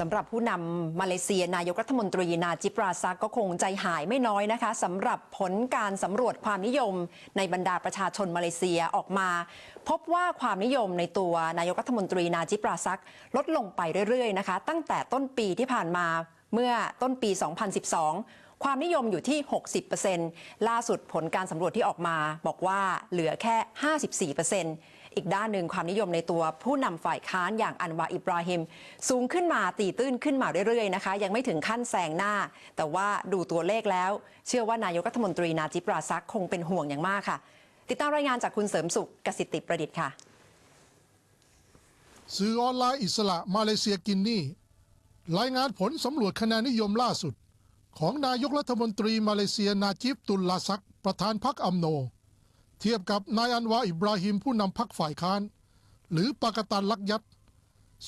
สำหรับผู้นำมาเลเซียนายกรัฐมนตรีนาจิปราซักก็คงใจหายไม่น้อยนะคะสำหรับผลการสำรวจความนิยมในบรรดาประชาชนมาเลเซียออกมา พบว่าความนิยมในตัวนายกรัฐมนตรีนาจิปราซักลดลงไปเรื่อยๆนะคะ ตั้งแต่ต้นปีที่ผ่านมาเมื่อต้นปี 2012ความนิยมอยู่ที่ 60%ล่าสุดผลการสำรวจที่ออกมา บอกว่าเหลือแค่ 54% อีกด้านหนึ่งความนิยมในตัวผู้นำฝ่ายค้านอย่างอันวาอิบราฮิมสูงขึ้นมาตีตื้นขึ้นมาเรื่อยๆนะคะ ยังไม่ถึงขั้นแซงหน้า แต่ว่าดูตัวเลขแล้ว เชื่อว่านายกรัฐมนตรีนาจิปราซักคงเป็นห่วงอย่างมากค่ะ ติดตามรายงานจากคุณเสริมสุขกสิติประดิษฐ์ค่ะ สื่อออนไลน์อิสระมาเลเซียกินนี่รายงานผลสำรวจคะแนนนิยมล่าสุด ของนายกรัฐมนตรีมาเลเซียนาจิบตุลลาซักประธานพรรคอัมโน เทียบกับนายอันวาอิบราฮิมผู้นำพรรคฝ่ายค้าน หรือปากตันลักยัด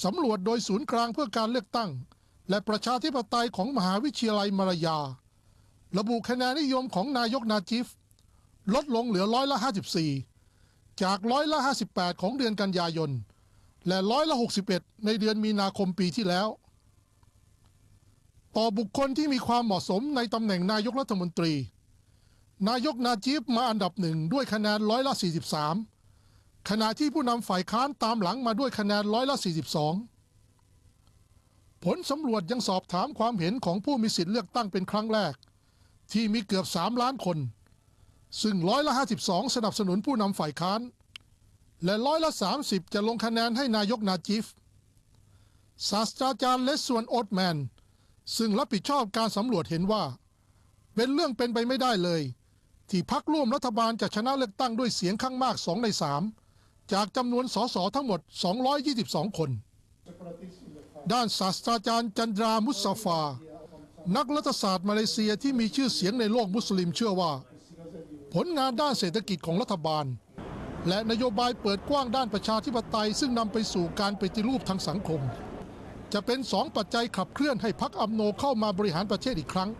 สำรวจโดยศูนย์กลางเพื่อการเลือกตั้ง และประชาธิปไตยของมหาวิทยาลัยมารยา ระบุคะแนนนิยมของนายกนาจิฟ ลดลงเหลือร้อยละ 54 จากร้อยละ 58 ของเดือนกันยายน และร้อยละ 61 ในเดือนมีนาคมปีที่แล้ว ต่อบุคคลที่มีความเหมาะสมในตำแหน่งนายกรัฐมนตรี นายกนาจีบมาอันดับหนึ่งด้วยคะแนนร้อยละ 43 ขณะที่ผู้นำฝ่ายค้านตามหลังมาด้วยคะแนนร้อยละ 42 ผลสำรวจยังสอบถามความเห็นของผู้มีสิทธิเลือกตั้งเป็นครั้งแรก ที่มีเกือบ 3 ล้านคน ซึ่งร้อยละ 52 สนับสนุนผู้นำฝ่ายค้าน และร้อยละ 30 จะลงคะแนนให้นายกนาจิฟศาสตราจารย์เลสส่วนโอตแมน ซึ่งรับผิดชอบการสำรวจเห็นว่าเป็นเรื่องเป็นไปไม่ได้เลย ที่พักร่วมรัฐบาลจะชนะเลือกตั้งด้วยเสียงข้างมาก 2 ใน 3 จากจำนวนสสทั้งหมด 222 คน ด้านศาสตราจารย์จันดรามุสซาฟา นักรัฐศาสตร์มาเลเซียที่มีชื่อเสียงในโลกมุสลิมเชื่อว่า ผลงานด้านเศรษฐกิจของรัฐบาล และนโยบายเปิดกว้างด้านประชาธิปไตย ซึ่งนำไปสู่การปฏิรูปทางสังคม จะเป็นสองปัจจัยขับเคลื่อนให้พรรคอัมโนเข้ามาบริหารประเทศอีกครั้ง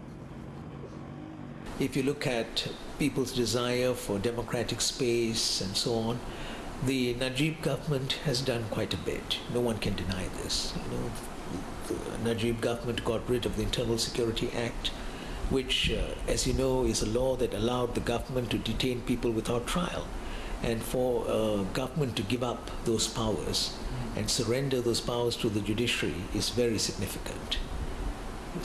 if you look at people's desire for democratic space and so on, the Najib government has done quite a bit. No one can deny this. You know, the Najib government got rid of the Internal Security Act, which, uh, as you know, is a law that allowed the government to detain people without trial. And for uh, government to give up those powers and surrender those powers to the judiciary is very significant.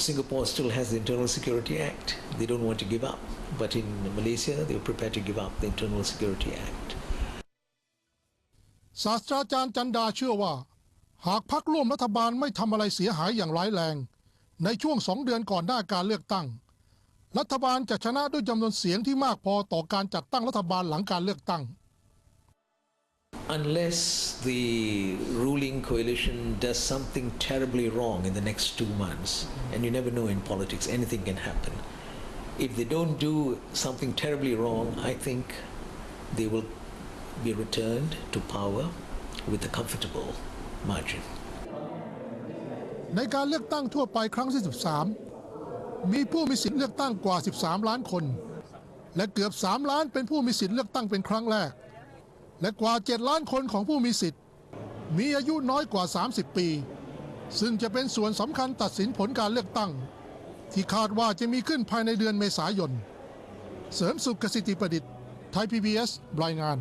Singapore still has the Internal Security Act. They don't want to give up. But in Malaysia, they're prepared to give up the Internal Security Act. ศาสตราจารย์จันดาเชื่อว่า หากพรรคร่วมรัฐบาลไม่ทำอะไรเสียหายอย่างร้ายแรง ในช่วงสองเดือนก่อนหน้าการเลือกตั้ง รัฐบาลจะชนะด้วยจำนวนเสียงที่มากพอต่อการจัดตั้งรัฐบาลหลังการเลือกตั้ง Unless the ruling coalition does something terribly wrong in the next two months, and you never know in politics, anything can happen. If they don't do something terribly wrong, I think they will be returned to power with a comfortable margin. ในการเลือกตั้งทั่วไปครั้งที่ 13 มีผู้มีสิทธิเลือกตั้งกว่า 13 ล้านคน และเกือบ 3 ล้านเป็นผู้มีสิทธิเลือกตั้งเป็นครั้งแรก และกว่า 7 ล้านคนของผู้มีสิทธิ์ มีอายุน้อยกว่า 30 ปี ซึ่งจะเป็นส่วนสำคัญตัดสินผลการเลือกตั้ง ที่คาดว่าจะมีขึ้นภายในเดือนเมษายน เสริมสุขกสิทธิประดิษฐ์ ไทยพีบีเอสรายงาน